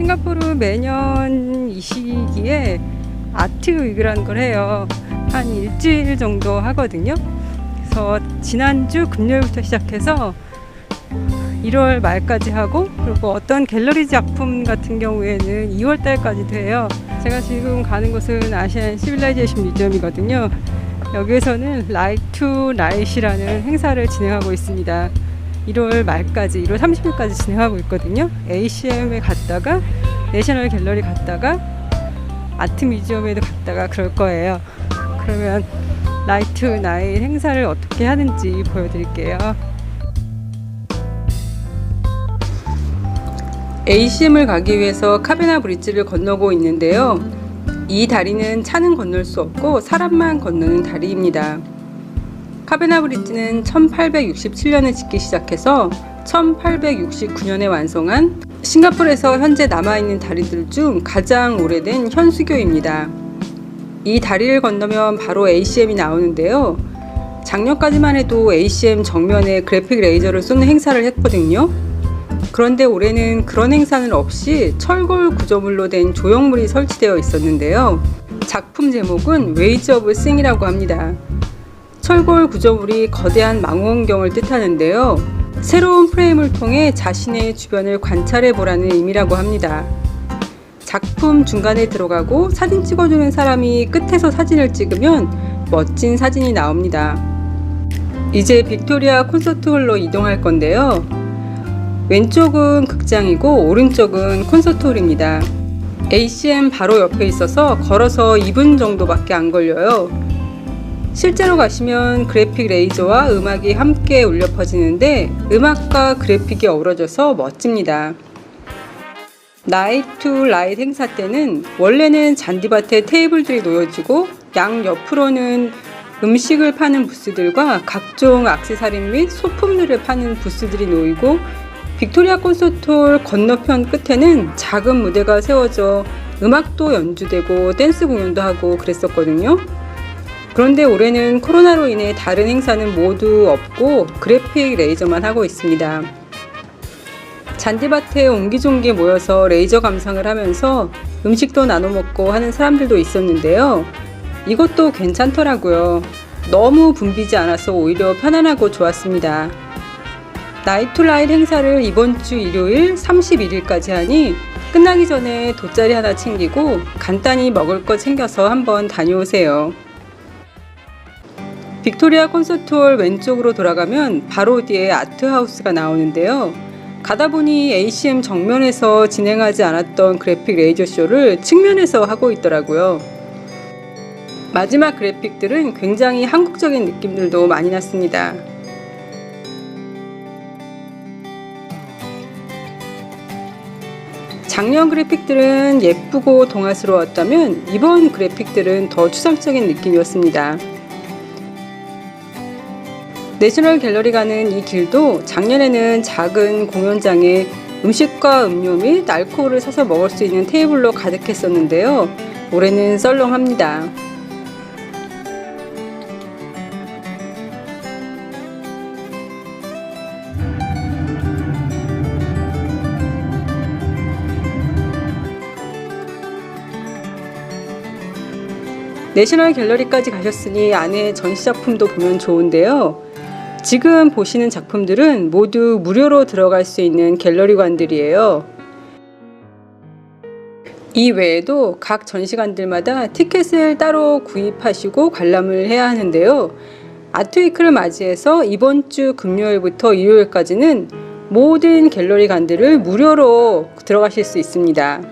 싱가포르 매년 이 시기에 아트 위크라는 걸 해요. 한 일주일 정도 하거든요. 그래서 지난주 금요일부터 시작해서 1월 말까지 하고 그리고 어떤 갤러리 작품 같은 경우에는 2월 달까지도 해요. 제가 지금 가는 곳은 아시안 시빌라이제이션 뮤지엄이거든요. 여기에서는 라이트 투 라이트이라는 행사를 진행하고 있습니다. 1월 말까지 1월 30일까지 진행하고 있거든요. ACM에 갔다가 내셔널 갤러리 갔다가 아트 뮤지엄에도 갔다가 그럴 거예요. 그러면 라이트 나잇 행사를 어떻게 하는지 보여드릴게요. ACM을 가기 위해서 카베나 브릿지를 건너고 있는데요. 이 다리는 차는 건널 수 없고 사람만 건너는 다리입니다. 카베나 브릿지는 1867년에 짓기 시작해서 1869년에 완성한 싱가포르에서 현재 남아있는 다리들 중 가장 오래된 현수교입니다. 이 다리를 건너면 바로 ACM이 나오는데요. 작년까지만 해도 ACM 정면에 그래픽 레이저를 쏘는 행사를 했거든요. 그런데 올해는 그런 행사는 없이 철골 구조물로 된 조형물이 설치되어 있었는데요. 작품 제목은 웨이즈 오브 싱이라고 합니다. 철골 구조물이 거대한 망원경을 뜻하는데요. 새로운 프레임을 통해 자신의 주변을 관찰해 보라는 의미라고 합니다. 작품 중간에 들어가고 사진 찍어주는 사람이 끝에서 사진을 찍으면 멋진 사진이 나옵니다. 이제 빅토리아 콘서트 홀로 이동할 건데요. 왼쪽은 극장이고 오른쪽은 콘서트 홀입니다. ACM 바로 옆에 있어서 걸어서 2분 정도밖에 안 걸려요. 실제로 가시면 그래픽 레이저와 음악이 함께 울려 퍼지는데 음악과 그래픽이 어우러져서 멋집니다. 나이트 라이트 행사 때는 원래는 잔디밭에 테이블들이 놓여지고 양 옆으로는 음식을 파는 부스들과 각종 악세사리 및 소품들을 파는 부스들이 놓이고 빅토리아 콘서트홀 건너편 끝에는 작은 무대가 세워져 음악도 연주되고 댄스 공연도 하고 그랬었거든요. 그런데 올해는 코로나로 인해 다른 행사는 모두 없고 그래픽 레이저만 하고 있습니다. 잔디밭에 옹기종기 모여서 레이저 감상을 하면서 음식도 나눠 먹고 하는 사람들도 있었는데요. 이것도 괜찮더라고요. 너무 붐비지 않아서 오히려 편안하고 좋았습니다. 나이트라이트 행사를 이번 주 일요일 31일까지 하니 끝나기 전에 돗자리 하나 챙기고 간단히 먹을 거 챙겨서 한번 다녀오세요. 빅토리아 콘서트홀 왼쪽으로 돌아가면 바로 뒤에 아트하우스가 나오는데요. 가다 보니 ACM 정면에서 진행하지 않았던 그래픽 레이저 쇼를 측면에서 하고 있더라고요. 마지막 그래픽들은 굉장히 한국적인 느낌들도 많이 났습니다. 작년 그래픽들은 예쁘고 동화스러웠다면 이번 그래픽들은 더 추상적인 느낌이었습니다. 내셔널 갤러리 가는 이 길도 작년에는 작은 공연장에 음식과 음료 및 알코올을 사서 먹을 수 있는 테이블로 가득했었는데요. 올해는 썰렁합니다. 내셔널 갤러리까지 가셨으니 안에 전시작품도 보면 좋은데요. 지금 보시는 작품들은 모두 무료로 들어갈 수 있는 갤러리관들이에요. 이 외에도 각 전시관들마다 티켓을 따로 구입하시고 관람을 해야 하는데요. 아트위크를 맞이해서 이번 주 금요일부터 일요일까지는 모든 갤러리 관들을 무료로 들어가실 수 있습니다.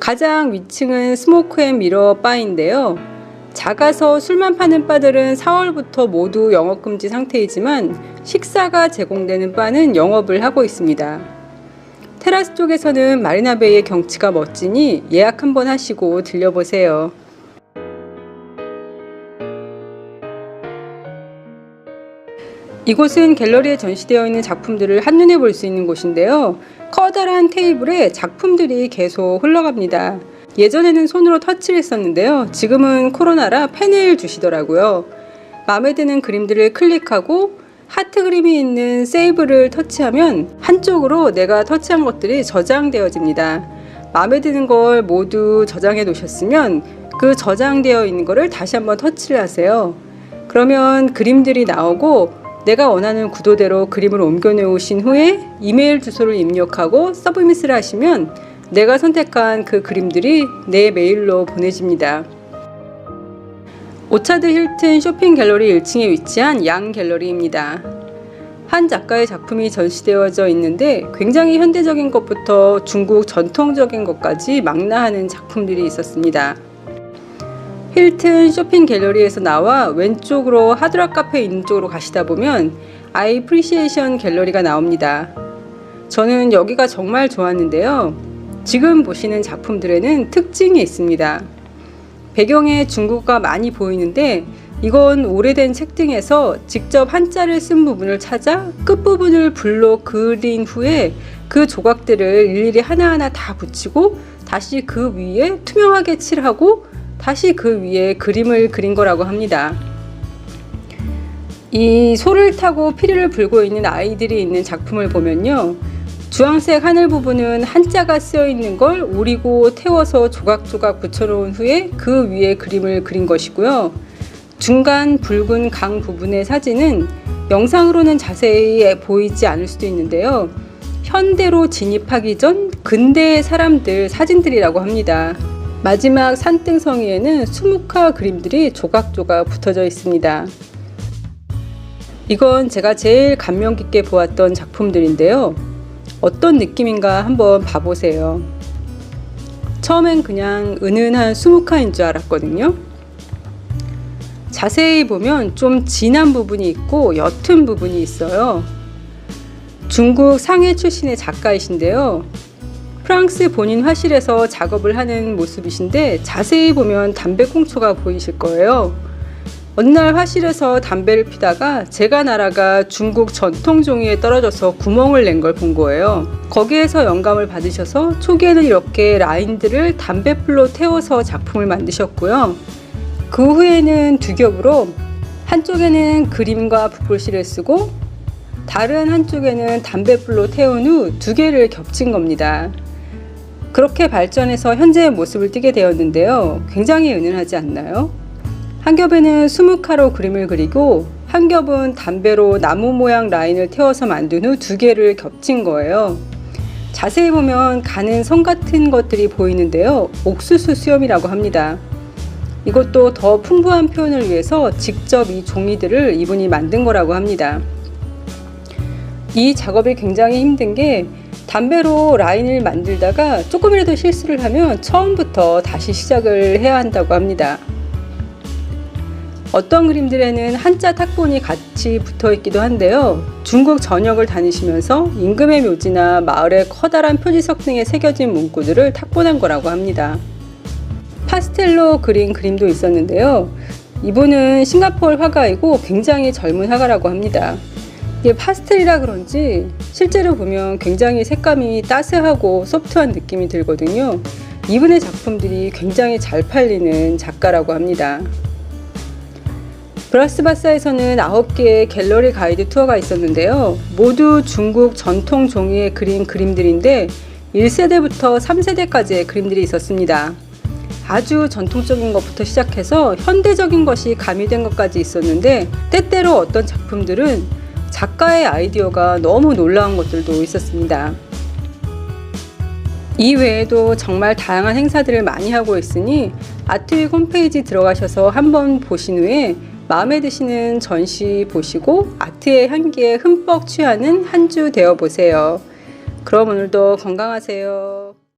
가장 위층은 스모크 앤 미러 바인데요. 작아서 술만 파는 바들은 4월부터 모두 영업 금지 상태이지만 식사가 제공되는 바는 영업을 하고 있습니다. 테라스 쪽에서는 마리나베이의 경치가 멋지니 예약 한번 하시고 들려보세요. 이곳은 갤러리에 전시되어 있는 작품들을 한눈에 볼 수 있는 곳인데요. 커다란 테이블에 작품들이 계속 흘러갑니다. 예전에는 손으로 터치를 했었는데요. 지금은 코로나라 펜을 주시더라고요. 마음에 드는 그림들을 클릭하고 하트 그림이 있는 세이브를 터치하면 한쪽으로 내가 터치한 것들이 저장되어집니다. 마음에 드는 걸 모두 저장해 놓으셨으면 그 저장되어 있는 거를 다시 한번 터치를 하세요. 그러면 그림들이 나오고 내가 원하는 구도대로 그림을 옮겨 놓으신 후에 이메일 주소를 입력하고 서브미스를 하시면 내가 선택한 그 그림들이 내 메일로 보내집니다. 오차드 힐튼 쇼핑 갤러리 1층에 위치한 양 갤러리입니다. 한 작가의 작품이 전시되어져 있는데 굉장히 현대적인 것부터 중국 전통적인 것까지 망라하는 작품들이 있었습니다. 힐튼 쇼핑 갤러리에서 나와 왼쪽으로 하드락 카페 있는 쪽으로 가시다 보면 아이 프리시에이션 갤러리가 나옵니다. 저는 여기가 정말 좋았는데요. 지금 보시는 작품들에는 특징이 있습니다. 배경에 중국어가 많이 보이는데 이건 오래된 책 등에서 직접 한자를 쓴 부분을 찾아 끝부분을 불로 그린 후에 그 조각들을 일일이 하나하나 다 붙이고 다시 그 위에 투명하게 칠하고 다시 그 위에 그림을 그린 거라고 합니다. 이 소를 타고 피리를 불고 있는 아이들이 있는 작품을 보면요. 주황색 하늘 부분은 한자가 쓰여 있는 걸 오리고 태워서 조각조각 붙여놓은 후에 그 위에 그림을 그린 것이고요. 중간 붉은 강 부분의 사진은 영상으로는 자세히 보이지 않을 수도 있는데요. 현대로 진입하기 전 근대의 사람들 사진들이라고 합니다. 마지막 산등성이에는 수묵화 그림들이 조각조각 붙어져 있습니다. 이건 제가 제일 감명 깊게 보았던 작품들인데요. 어떤 느낌인가 한번 봐보세요. 처음엔 그냥 은은한 수묵화인 줄 알았거든요. 자세히 보면 좀 진한 부분이 있고 옅은 부분이 있어요. 중국 상해 출신의 작가이신데요. 프랑스 본인 화실에서 작업을 하는 모습이신데 자세히 보면 담배꽁초가 보이실 거예요. 어느 날 화실에서 담배를 피다가 제가 나라가 중국 전통 종이에 떨어져서 구멍을 낸 걸 본 거예요. 거기에서 영감을 받으셔서 초기에는 이렇게 라인들을 담배불로 태워서 작품을 만드셨고요. 그 후에는 두 겹으로 한쪽에는 그림과 붓글씨를 쓰고 다른 한쪽에는 담배불로 태운 후 두 개를 겹친 겁니다. 그렇게 발전해서 현재의 모습을 띠게 되었는데요. 굉장히 은은하지 않나요? 한 겹에는 수묵화로 그림을 그리고 한 겹은 담배로 나무 모양 라인을 태워서 만든 후 두 개를 겹친 거예요. 자세히 보면 가는 선 같은 것들이 보이는데요. 옥수수 수염이라고 합니다. 이것도 더 풍부한 표현을 위해서 직접 이 종이들을 이분이 만든 거라고 합니다. 이 작업이 굉장히 힘든 게 담배로 라인을 만들다가 조금이라도 실수를 하면 처음부터 다시 시작을 해야 한다고 합니다. 어떤 그림들에는 한자 탁본이 같이 붙어 있기도 한데요. 중국 전역을 다니시면서 임금의 묘지나 마을의 커다란 표지석 등에 새겨진 문구들을 탁본한 거라고 합니다. 파스텔로 그린 그림도 있었는데요. 이분은 싱가포르 화가이고 굉장히 젊은 화가라고 합니다. 이게 파스텔이라 그런지 실제로 보면 굉장히 색감이 따스하고 소프트한 느낌이 들거든요. 이분의 작품들이 굉장히 잘 팔리는 작가라고 합니다. 브라스바사에서는 9개의 갤러리 가이드 투어가 있었는데요. 모두 중국 전통 종이에 그린 그림들인데 1세대부터 3세대까지의 그림들이 있었습니다. 아주 전통적인 것부터 시작해서 현대적인 것이 가미된 것까지 있었는데 때때로 어떤 작품들은 작가의 아이디어가 너무 놀라운 것들도 있었습니다. 이 외에도 정말 다양한 행사들을 많이 하고 있으니 아트윅 홈페이지 들어가셔서 한번 보신 후에 마음에 드시는 전시 보시고 아트의 향기에 흠뻑 취하는 한 주 되어 보세요. 그럼 오늘도 건강하세요.